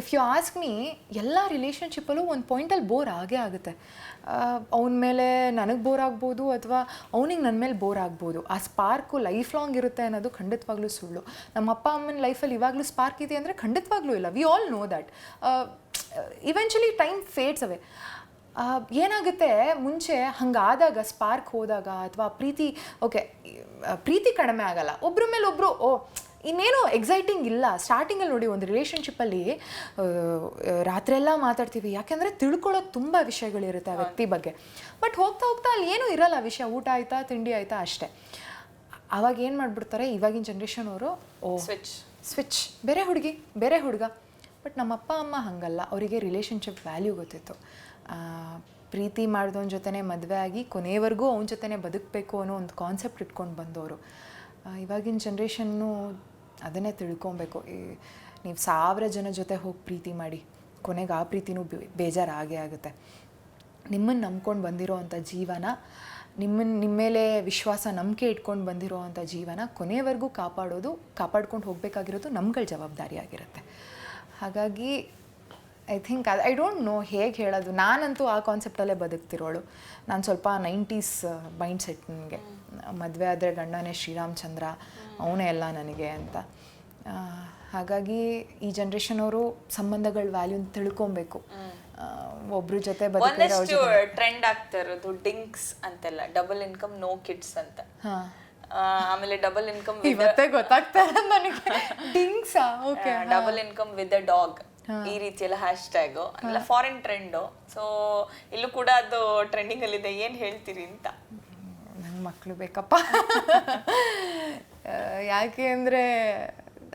If you ask me ಎಲ್ಲ ರಿಲೇಷನ್ಶಿಪ್ಪಲ್ಲೂ ಒಂದು ಪಾಯಿಂಟಲ್ಲಿ bore ಆಗೇ ಆಗುತ್ತೆ. ಅವನ ಮೇಲೆ ನನಗೆ ಬೋರ್ ಆಗ್ಬೋದು ಅಥವಾ ಅವನಿಗೆ ನನ್ನ ಮೇಲೆ ಬೋರ್ ಆಗ್ಬೋದು. ಆ ಸ್ಪಾರ್ಕು ಲೈಫ್ ಲಾಂಗ್ ಇರುತ್ತೆ ಅನ್ನೋದು ಖಂಡಿತವಾಗ್ಲೂ ಸುಳ್ಳು. ನಮ್ಮ ಅಪ್ಪ ಅಮ್ಮನ ಲೈಫಲ್ಲಿ ಇವಾಗಲೂ ಸ್ಪಾರ್ಕ್ ಇದೆ ಅಂದರೆ ಖಂಡಿತವಾಗ್ಲೂ ಇಲ್ಲ. We all know that eventually time fades away ಏನಾಗುತ್ತೆ? ಮುಂಚೆ ಹಂಗಾದಾಗ ಸ್ಪಾರ್ಕ್ ಹೋದಾಗ ಅಥವಾ ಪ್ರೀತಿ ಓಕೆ ಪ್ರೀತಿ ಕಡಿಮೆ ಆಗಲ್ಲ. ಒಬ್ಬರ ಮೇಲೆ ಒಬ್ಬರು ಓ ಇನ್ನೇನು ಎಕ್ಸೈಟಿಂಗ್ ಇಲ್ಲ. ಸ್ಟಾರ್ಟಿಂಗಲ್ಲಿ ನೋಡಿ ಒಂದು ರಿಲೇಷನ್ಶಿಪ್ಪಲ್ಲಿ ರಾತ್ರೆಲ್ಲ ಮಾತಾಡ್ತೀವಿ. ಯಾಕೆಂದರೆ ತಿಳ್ಕೊಳ್ಳೋಕೆ ತುಂಬ ವಿಷಯಗಳಿರುತ್ತೆ ಆ ವ್ಯಕ್ತಿ ಬಗ್ಗೆ. ಬಟ್ ಹೋಗ್ತಾ ಹೋಗ್ತಾ ಅಲ್ಲಿ ಏನೂ ಇರಲ್ಲ ವಿಷಯ. ಊಟ ಆಯಿತಾ ತಿಂಡಿ ಆಯಿತಾ ಅಷ್ಟೇ. ಅವಾಗ ಏನು ಮಾಡಿಬಿಡ್ತಾರೆ? ಇವಾಗಿನ ಜನ್ರೇಷನ್ ಅವರು ಓ ಸ್ವಿಚ್ ಸ್ವಿಚ್ ಬೇರೆ ಹುಡುಗಿ ಬೇರೆ ಹುಡುಗ. ಬಟ್ ನಮ್ಮ ಅಪ್ಪ ಅಮ್ಮ ಹಾಗಲ್ಲ. ಅವರಿಗೆ ರಿಲೇಷನ್ಶಿಪ್ ವ್ಯಾಲ್ಯೂ ಗೊತ್ತಿತ್ತು. ಪ್ರೀತಿ ಮಾಡಿದವನ ಜೊತೆನೇ ಮದುವೆ ಆಗಿ ಕೊನೆಯವರೆಗೂ ಅವನ ಜೊತೆನೇ ಬದುಕಬೇಕು ಅನ್ನೋ ಒಂದು ಕಾನ್ಸೆಪ್ಟ್ ಇಟ್ಕೊಂಡು ಬಂದವರು. ಇವಾಗಿನ ಜನ್ರೇಷನ್ನು ಅದನ್ನೇ ತಿಳ್ಕೊಬೇಕು. ನೀವು ಸಾವಿರ ಜನ ಜೊತೆ ಹೋಗಿ ಪ್ರೀತಿ ಮಾಡಿ, ಕೊನೆಗೆ ಆ ಪ್ರೀತಿನೂ ಬೇ- ಬೇಜಾರಾಗೇ ಆಗುತ್ತೆ. ನಿಮ್ಮನ್ನು ನಂಬ್ಕೊಂಡು ಬಂದಿರೋ ಅಂಥ ಜೀವನ ನಿಮ್ಮನ್ನು ನಿಮ್ಮ ಮೇಲೆ ವಿಶ್ವಾಸ, ನಂಬಿಕೆ ಇಟ್ಕೊಂಡು ಬಂದಿರೋ ಅಂಥ ಜೀವನ ಕೊನೆಯವರೆಗೂ ಕಾಪಾಡೋದು, ಕಾಪಾಡ್ಕೊಂಡು ಹೋಗಬೇಕಾಗಿರೋದು ನಮ್ಗಳ ಜವಾಬ್ದಾರಿಯಾಗಿರುತ್ತೆ ಹಾಗಾಗಿ I think I don't know ಹೇಗೆ ಹೇಳೋದು. ನಾನಂತೂ ಆ ಕಾನ್ಸೆಪ್ಟಲ್ಲೇ ಬದುಕ್ತಿರೋಳು. ನಾನು ಸ್ವಲ್ಪ ನೈಂಟೀಸ್ ಮೈಂಡ್ ಸೆಟ್ ನನಗೆ ಮದುವೆ ಆದರೆ ಗಂಡನೇ ಶ್ರೀರಾಮಚಂದ್ರ ಅವನೇ ಎಲ್ಲ ನನಗೆ ಅಂತ. ಹಾಗಾಗಿ ಈ ಜನ್ರೇಷನ್ ಅವರು ಸಂಬಂಧಗಳ ವ್ಯಾಲ್ಯೂನ ತಿಳ್ಕೊಬೇಕು. ಒಬ್ರ ಜೊತೆ ಟ್ರೆಂಡ್ ಆಗ್ತಾ ಇರೋದು ಡಿಂಕ್ಸ್ ಅಂತೆಲ್ಲ ಡಬಲ್ ಇನ್ಕಮ್ ನೋ ಕಿಡ್ಸ್ ಅಂತ. ಆಮೇಲೆ ಡಬಲ್ ಇನ್ಕಮ್ ಇವತ್ತೇ ಗೊತ್ತಾಗ್ತಾ ನನಗೆ. DINKs okay double income with a dog ಈ ರೀತಿ ಎಲ್ಲ hashtag foreign trend so ಇಲ್ಲೂ ಕೂಡ ಅದು ಟ್ರೆಂಡಿಂಗ್ ಅಲ್ಲಿ ಇದೆ ಏನ್ ಹೇಳ್ತೀರಿ ಅಂತ. ಮಕ್ಕಳು ಬೇಕಪ್ಪ. ಯಾಕೆ ಅಂದರೆ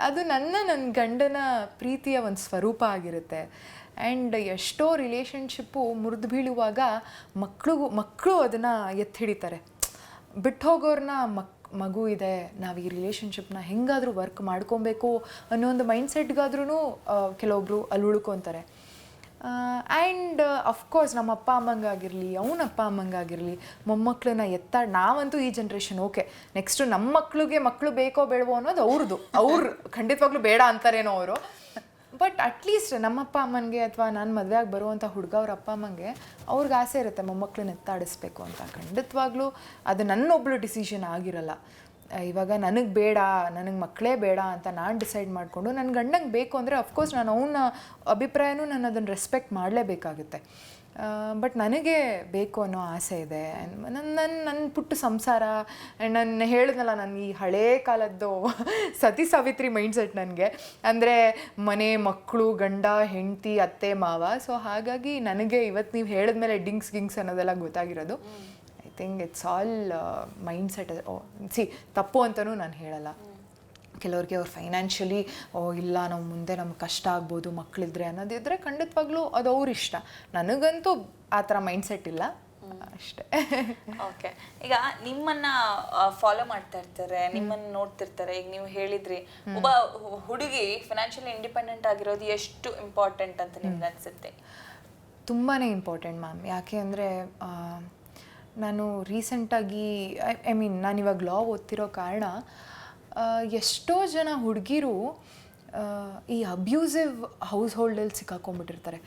ಅದು ನನ್ನ ನನ್ನ ಗಂಡನ ಪ್ರೀತಿಯ ಒಂದು ಸ್ವರೂಪ ಆಗಿರುತ್ತೆ. ಆ್ಯಂಡ್ ಎಷ್ಟೋ ರಿಲೇಷನ್ಶಿಪ್ಪು ಮುರಿದು ಬೀಳುವಾಗ ಮಕ್ಕಳಿಗೂ ಮಕ್ಕಳು ಅದನ್ನು ಎತ್ತಿ ಹಿಡಿತಾರೆ ಬಿಟ್ಟು ಹೋಗೋರನ್ನ ಮಕ್, ಮಗು ಇದೆ, ನಾವು ಈ ರಿಲೇಷನ್ಶಿಪ್ನ ಹೆಂಗಾದರೂ ವರ್ಕ್ ಮಾಡ್ಕೊಬೇಕು ಅನ್ನೋ ಒಂದು ಮೈಂಡ್ ಸೆಟ್ಗಾದ್ರೂ ಕೆಲವೊಬ್ಬರು ಅಲ್ಲಿ ಉಳ್ಕೊತಾರೆ. ಆ್ಯಂಡ್ ಅಫ್ಕೋರ್ಸ್ ನಮ್ಮ ಅಪ್ಪ ಅಮ್ಮಂಗಾಗಿರಲಿ ಅವನ ಅಪ್ಪ ಅಮ್ಮಂಗಾಗಿರಲಿ ಮೊಮ್ಮಕ್ಕಳನ್ನ ಎತ್ತಾಡ್, ನಾವಂತೂ ಈ ಜನ್ರೇಷನ್ ಓಕೆ ನೆಕ್ಸ್ಟು ನಮ್ಮ ಮಕ್ಕಳಿಗೆ ಮಕ್ಕಳು ಬೇಕೋ, ಬೇಡವೋ ಅನ್ನೋದು ಅವ್ರದ್ದು ಅವ್ರು ಖಂಡಿತವಾಗ್ಲೂ ಬೇಡ ಅಂತಾರೇನೋ ಅವರು. ಬಟ್ ಅಟ್ಲೀಸ್ಟ್ ನಮ್ಮಪ್ಪ ಅಮ್ಮನಿಗೆ ಅಥವಾ ನಾನು ಮದುವೆಯಾಗಿ ಬರುವಂಥ ಹುಡುಗ ಅವ್ರ ಅಪ್ಪ, ಅಮ್ಮಂಗೆ ಅವ್ರಿಗೆ ಆಸೆ ಇರುತ್ತೆ ಮೊಮ್ಮಕ್ಕಳನ್ನ ಎತ್ತಾಡಿಸ್ಬೇಕು ಅಂತ. ಖಂಡಿತವಾಗ್ಲೂ ಅದು ನನ್ನೊಬ್ಳು ಡಿಸಿಷನ್ ಆಗಿರಲ್ಲ. ಇವಾಗ ನನಗೆ ಬೇಡ, ನನಗೆ ಮಕ್ಕಳೇ ಬೇಡ ಅಂತ ನಾನು ಡಿಸೈಡ್ ಮಾಡಿಕೊಂಡು ನನ್ನ ಗಂಡಂಗೆ ಬೇಕು ಅಂದರೆ ಅಫ್ಕೋರ್ಸ್ ನಾನು ಅವನ ಅಭಿಪ್ರಾಯನೂ ನಾನು ಅದನ್ನು ರೆಸ್ಪೆಕ್ಟ್ ಮಾಡಲೇಬೇಕಾಗುತ್ತೆ. ಬಟ್ ನನಗೆ ಬೇಕು ಅನ್ನೋ ಆಸೆ ಇದೆ. ನನ್ನ ನನ್ನ ನನ್ನ ಪುಟ್ಟ ಸಂಸಾರ ಆ್ಯಂಡ್ ನಾನು ಹೇಳಿದ್ನಲ್ಲ ನಾನು ಈ ಹಳೇ ಕಾಲದ್ದು ಸತಿ ಸಾವಿತ್ರಿ ಮೈಂಡ್ಸೆಟ್ ನನಗೆ. ಅಂದರೆ ಮನೆ ಮಕ್ಕಳು ಗಂಡ, ಹೆಂಡತಿ, ಅತ್ತೆ, ಮಾವ. ಸೊ ಹಾಗಾಗಿ ನನಗೆ ಇವತ್ತು ನೀವು ಹೇಳಿದ್ಮೇಲೆ ಡಿಂಗ್ಸ್, ಗಿಂಗ್ಸ್ ಅನ್ನೋದೆಲ್ಲ ಗೊತ್ತಾಗಿರೋದು. Think it's all mindset ಸಿ ತಪ್ಪು ಅಂತಲೂ ನಾನು ಹೇಳಲ್ಲ. ಕೆಲವ್ರಿಗೆ ಅವ್ರು ಫೈನಾನ್ಷಿಯಲಿ ಓ ಇಲ್ಲ ನಾವು ಮುಂದೆ ನಮ್ಗೆ ಕಷ್ಟ ಆಗ್ಬೋದು ಮಕ್ಕಳಿದ್ರೆ ಅನ್ನೋದಿದ್ರೆ ಖಂಡಿತವಾಗ್ಲೂ ಅದು ಅವ್ರ ಇಷ್ಟ. ನನಗಂತೂ ಆ ಥರ ಮೈಂಡ್ ಸೆಟ್ ಇಲ್ಲ ಅಷ್ಟೇ. ಓಕೆ ಈಗ ನಿಮ್ಮನ್ನ ಫಾಲೋ ಮಾಡ್ತಾ ಇರ್ತಾರೆ ನಿಮ್ಮನ್ನ ನೋಡ್ತಿರ್ತಾರೆ ಈಗ ನೀವು ಹೇಳಿದ್ರಿ ಒಬ್ಬ ಹುಡುಗಿ ಫೈನಾನ್ಷಿಯಲಿ ಇಂಡಿಪೆಂಡೆಂಟ್ ಆಗಿರೋದು ಎಷ್ಟು ಇಂಪಾರ್ಟೆಂಟ್ ಅಂತ ನಿಮ್ಗೆ ಅನ್ಸುತ್ತೆ? ತುಂಬಾ ಇಂಪಾರ್ಟೆಂಟ್ ಮ್ಯಾಮ್ ಯಾಕೆ ಅಂದರೆ ನಾನು ರೀಸೆಂಟಾಗಿ ಐ ಮೀನ್ ನಾನು ಇವಾಗ ಲಾ ಓದ್ತಿರೋ ಕಾರಣ ಎಷ್ಟೋ ಜನ ಹುಡುಗಿರು ಈ ಅಬ್ಯೂಸಿವ್ ಹೌಸ್ ಹೋಲ್ಡಲ್ಲಿ ಸಿಕ್ಕಾಕೊಂಡ್ಬಿಟ್ಟಿರ್ತಾರೆ.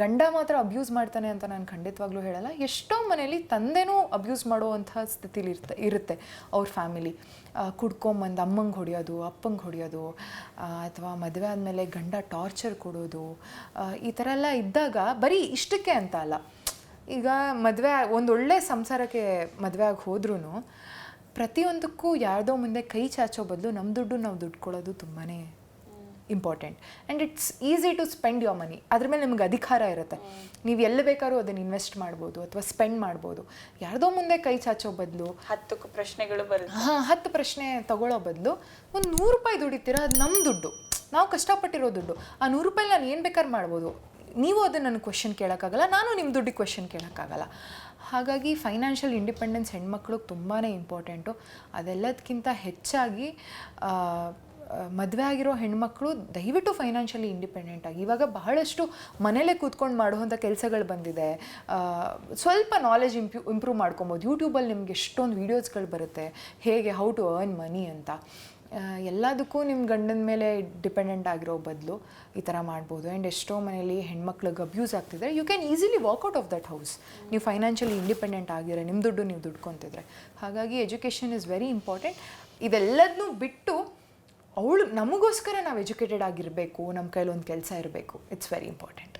ಗಂಡ ಮಾತ್ರ ಅಬ್ಯೂಸ್ ಮಾಡ್ತಾನೆ ಅಂತ ನಾನು ಖಂಡಿತವಾಗ್ಲೂ ಹೇಳಲ್ಲ. ಎಷ್ಟೋ ಮನೇಲಿ ತಂದೆನೂ ಅಬ್ಯೂಸ್ ಮಾಡುವಂಥ ಸ್ಥಿತಿಲಿ ಇರ್ತ, ಇರುತ್ತೆ ಅವ್ರ ಫ್ಯಾಮಿಲಿ ಕುಡ್ಕೊಂಬಂದು ಅಮ್ಮಂಗೆ ಹೊಡೆಯೋದು, ಅಪ್ಪಂಗೆ ಹೊಡೆಯೋದು ಅಥವಾ ಮದುವೆ ಆದಮೇಲೆ ಗಂಡ ಟಾರ್ಚರ್ ಕೊಡೋದು ಈ ಥರ ಎಲ್ಲ ಇದ್ದಾಗ ಬರೀ ಇಷ್ಟಕ್ಕೆ ಅಂತ ಅಲ್ಲ. ಈಗ ಮದುವೆ ಒಂದೊಳ್ಳೆ ಸಂಸಾರಕ್ಕೆ ಮದುವೆ ಆಗಿ ಹೋದ್ರೂ ಪ್ರತಿಯೊಂದಕ್ಕೂ ಯಾರ್ದೋ ಮುಂದೆ ಕೈ ಚಾಚೋ ಬದಲು ನಮ್ಮ ದುಡ್ಡು ನಾವು ದುಡ್ಡು ಕೊಡೋದು ತುಂಬಾ important. And it's easy to spend your money. ಅದ್ರ ಮೇಲೆ ನಿಮ್ಗೆ ಅಧಿಕಾರ ಇರುತ್ತೆ. ನೀವು ಎಲ್ಲಿ ಬೇಕಾದ್ರೂ ಅದನ್ನು ಇನ್ವೆಸ್ಟ್ ಮಾಡ್ಬೋದು ಅಥವಾ ಸ್ಪೆಂಡ್ ಮಾಡ್ಬೋದು. ಯಾರ್ದೋ ಮುಂದೆ ಕೈ ಚಾಚೋ ಬದಲು ಹತ್ತು ಪ್ರಶ್ನೆಗಳು ಬರುತ್ತೆ. ಹಾಂ ಹತ್ತು ಪ್ರಶ್ನೆ ತಗೊಳ್ಳೋ ಬದಲು ಒಂದು ನೂರು ರೂಪಾಯಿ ದುಡಿತೀರ ಅದು ನಮ್ಮ ದುಡ್ಡು. ನಾವು ಕಷ್ಟಪಟ್ಟಿರೋ ದುಡ್ಡು. ಆ ನೂರು ರೂಪಾಯಿ ನಾನು ಏನು ಬೇಕಾದ್ರೂ ಮಾಡ್ಬೋದು. ನೀವು ಅದನ್ನು ನನಗೆ ಕ್ವೆಶನ್ ಕೇಳೋಕ್ಕಾಗಲ್ಲ, ನಾನು ನಿಮ್ಮ ದುಡ್ಡಿಗೆ ಕ್ವೆಶನ್ ಕೇಳೋಕ್ಕಾಗಲ್ಲ. ಹಾಗಾಗಿ ಫೈನಾನ್ಷಿಯಲ್ ಇಂಡಿಪೆಂಡೆನ್ಸ್ ಹೆಣ್ಮಕ್ಳಿಗೆ ತುಂಬಾ ಇಂಪಾರ್ಟೆಂಟು ಅದೆಲ್ಲದಕ್ಕಿಂತ ಹೆಚ್ಚಾಗಿ ಮದುವೆ ಆಗಿರೋ ಹೆಣ್ಮಕ್ಳು ದಯವಿಟ್ಟು ಫೈನಾನ್ಷಿಯಲಿ ಇಂಡಿಪೆಂಡೆಂಟ್ ಆಗಿ, ಇವಾಗ ಬಹಳಷ್ಟು ಮನೇಲೇ ಕೂತ್ಕೊಂಡು ಮಾಡುವಂಥ ಕೆಲಸಗಳು ಬಂದಿದೆ. ಸ್ವಲ್ಪ ನಾಲೆಜ್ ಇಂಪ್ಯೂ ಇಂಪ್ರೂವ್ ಮಾಡ್ಕೊಬೋದು. ಯೂಟ್ಯೂಬಲ್ಲಿ ನಿಮ್ಗೆ ಎಷ್ಟೊಂದು ವೀಡಿಯೋಸ್ಗಳು ಬರುತ್ತೆ. ಹೇಗೆ ಹೌ ಟು ಅರ್ನ್ ಮನಿ ಅಂತ. ಎಲ್ಲದಕ್ಕೂ ನಿಮ್ಮ ಗಂಡನ ಮೇಲೆ ಡಿಪೆಂಡೆಂಟ್ ಆಗಿರೋ ಬದಲು ಈ ಥರ ಮಾಡ್ಬೋದು. ಆ್ಯಂಡ್ ಎಷ್ಟೋ ಮನೇಲಿ ಹೆಣ್ಮಕ್ಳಿಗೆ ಅಬ್ಯೂಸ್ ಆಗ್ತಿದ್ರೆ you can easily walk out of that house ನೀವು ಫೈನಾನ್ಷಿಯಲಿ ಇಂಡಿಪೆಂಡೆಂಟ್ ಆಗಿರೋ ನಿಮ್ಮ ದುಡ್ಡು ನೀವು ದುಡ್ಕೊತಿದ್ರೆ. ಹಾಗಾಗಿ ಎಜುಕೇಷನ್ ಇಸ್ ವೆರಿ ಇಂಪಾರ್ಟೆಂಟ್ ಇದೆಲ್ಲದನ್ನೂ ಬಿಟ್ಟು ಅವಳು ನಮಗೋಸ್ಕರ ನಾವು ಎಜುಕೇಟೆಡ್ ಆಗಿರಬೇಕು ನಮ್ಮ ಕೈಲಿ ಒಂದು ಕೆಲಸ ಇರಬೇಕು. It's very important